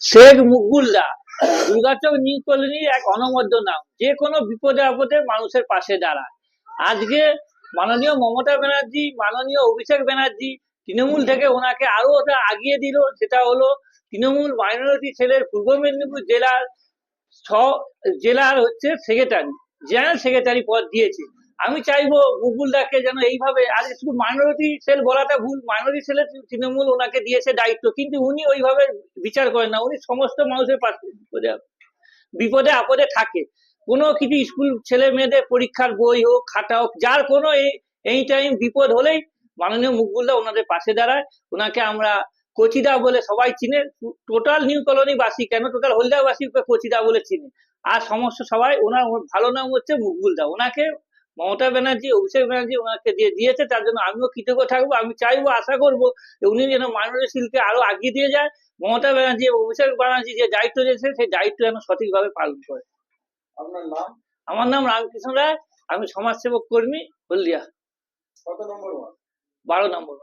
Sheikh মুকুলদা, Durgachak new কলোনির এক অনবদ্য নাম। যে কোনো বিপদে আপদে মানুষের পাশে দাঁড়ায়। আজকে মাননীয় মমতা ব্যানার্জি, মাননীয় অভিষেক ব্যানার্জি তৃণমূল থেকে ওনাকে আরও ওটা আগিয়ে দিল। সেটা হলো তৃণমূল মাইনরিটি সেলের পূর্ব মেদিনীপুর জেলার জেলার হচ্ছে সেক্রেটারি। জেনারেল সেক্রেটারি পদ দিয়েছে। আমি চাইব মুকুলদাকে যেন এইভাবে, আর শুধু মাইনরিটি সেল বলাটা ভুল, মাইনরিটি সেলের তৃণমূল ওনাকে দিয়েছে দায়িত্ব, কিন্তু উনি ওইভাবে বিচার করেন না, উনি সমস্ত মানুষের পাশে বিপদে বিপদে আপদে থাকে। কোনো কিছু স্কুল ছেলে মেয়েদের পরীক্ষার বই হোক, খাতা হোক, যার কোনো এই টাইম বিপদ হলেই মাননীয় মুকুলদা ওনাদের পাশে দাঁড়ায়। ওনাকে আমরা কচিদা বলে সবাই চিনে, টোটাল নিউ কলোনি বাসী কেন? টোটাল হলদিয়াবাসী কচিদা বলে চিনে। আর সমস্ত সবাই, ওনার ভালো নাম হচ্ছে মুকুলদা। ওনাকে মমতা ব্যানার্জি অভিষেক ব্যানার্জি ওনাকে দিয়ে দিয়েছে তার জন্য আমিও কৃতজ্ঞ থাকব। আমি চাইব আশা করব যে উনি যেন মাননীয় শিল্পে আরও আগিয়ে দিয়ে যায়। মমতা ব্যানার্জি এবং অভিষেক ব্যানার্জি যে দায়িত্ব দিয়েছে সেই দায়িত্ব যেন সঠিকভাবে পালন করে। আপনার নাম? আমার নাম রামকৃষ্ণ রায় আমি সমাজসেবক কর্মী হলদিয়া। কত নম্বর বারো নম্বর